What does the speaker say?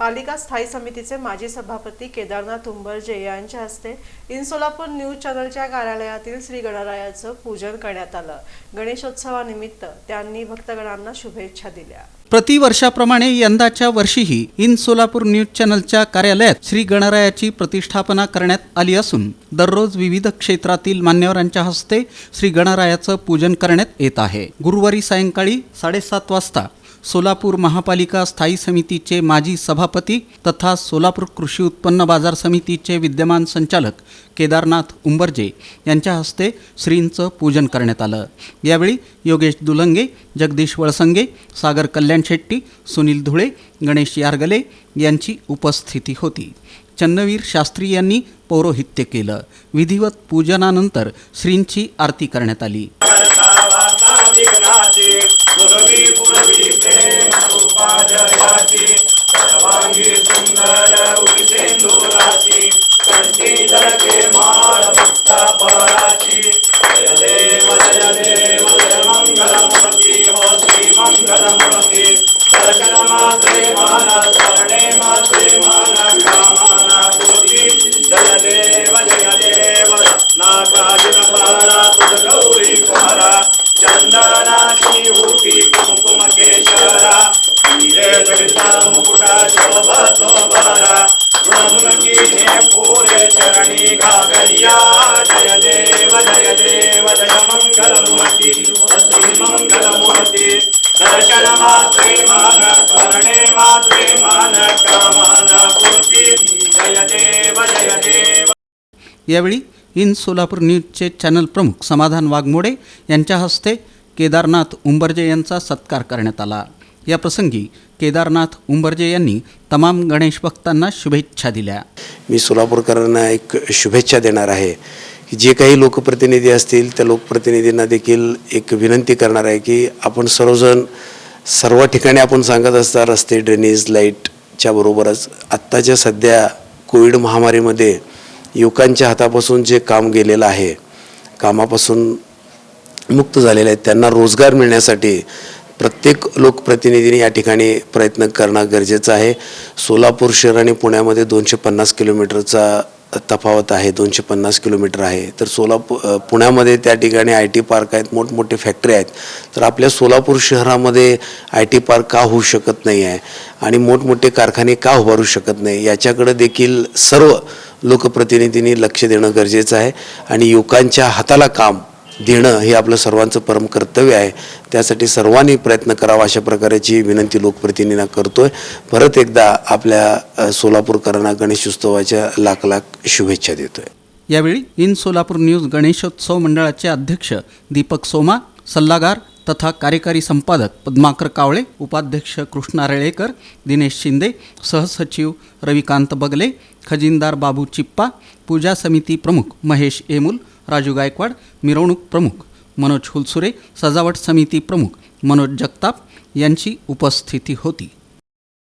पालिका स्थायी समितीचे माजी सभापती केदारनाथ उंबरजे यांच्या हस्ते इन सोलापूर न्यूज चॅनलच्या कार्यालयातील श्री गणरायाचं पूजन करण्यात आलं. गणेशोत्सवानिमित्त त्यांनी भक्तगणांना शुभेच्छा दिल्या. प्रतिवर्षाप्रमाणे यंदाच्या वर्षीही इन सोलापूर न्यूज चॅनलच्या कार्यालयात श्री गणरायाची प्रतिष्ठापना करण्यात आली असून दररोज विविध क्षेत्रातील मान्यवरांच्या हस्ते श्री गणरायाचं पूजन करण्यात येत आहे. गुरुवारी सायंकाळी साडेसात वाजता सोलापूर महापालिका स्थायी समितीचे माजी सभापती तथा सोलापूर कृषी उत्पन्न बाजार समितीचे विद्यमान संचालक केदारनाथ उंबरजे यांच्या हस्ते श्रींचं पूजन करण्यात आलं. यावेळी योगेश दुलंगे जगदीश वळसंगे सागर कल्याण शेट्टी सुनील धुळे गणेश यारगले यांची उपस्थिती होती. चन्नवीर शास्त्री यांनी पौरोहित्य केलं. विधिवत पूजनानंतर श्रींची आरती करण्यात आली. मात्रे मान स्मरणे मात्रे मान कामना जय देव जय देव यावेळी इन सोलापूर न्यूजचे चॅनल प्रमुख समाधान वाघमोडे यांच्या हस्ते केदारनाथ उंबरजे यांचा सत्कार करण्यात आला. या प्रसंगी केदारनाथ उंबरजे यांनी तमाम गणेश भक्तांना शुभेच्छा दिल्या. मी सोलापूरकरांना एक शुभेच्छा देणार आहे की जे काही लोकप्रतिनिधी असतील त्या लोकप्रतिनिधींना देखील एक विनंती करणार आहे की आपण सर्वजण सर्व ठिकाणी आपण सांगत असता रस्ते ड्रेनेज लाईटच्या बरोबरच आत्ताच्या सध्या कोविड महामारीमध्ये युवकांच्या हातापासून जे काम गेलेलं आहे कामापासून मुक्त झालेले आहेत त्यांना रोजगार मिळण्यासाठी प्रत्येक लोकप्रतिनिधीने या ठिकाणी प्रयत्न करणं गरजेचं आहे. सोलापूर शहर आणि पुण्यामध्ये दोनशे पन्नास किलोमीटरचा तफावत आहे दोनशे पन्नास किलोमीटर आहे. तर सोलापूर पुण्यामध्ये त्या ठिकाणी आय टी पार्क आहेत मोठमोठे फॅक्टरी आहेत. तर आपल्या सोलापूर शहरामध्ये आय टी पार्क का होऊ शकत नाही आहे? आणि मोठमोठे कारखाने का उभारू शकत नाही? याच्याकडे देखील सर्व लोकप्रतिनिधींनी लक्ष देणं गरजेचं आहे. आणि युवकांच्या हाताला काम देणं हे आपलं सर्वांचं परम कर्तव्य आहे. त्यासाठी सर्वांनी प्रयत्न करावा अशा प्रकारची विनंती लोकप्रतिनिधींना करतोय. परत एकदा आपल्या सोलापूरकरांना गणेशोत्सवाच्या लाख लाख शुभेच्छा देतोय. यावेळी इन सोलापूर न्यूज गणेशोत्सव मंडळाचे अध्यक्ष दीपक सोमा सल्लागार तथा कार्यकारी संपादक पद्माकर कावळे उपाध्यक्ष कृष्णा रेळेकर दिनेश शिंदे सहसचिव रविकांत बगले खजिनदार बाबू चिप्पा पूजा समिती प्रमुख महेश एमुल राजू गायकवाड मिरवणूक प्रमुख मनोज हुलसुरे सजावट समिती प्रमुख मनोज जगताप यांची उपस्थिती होती.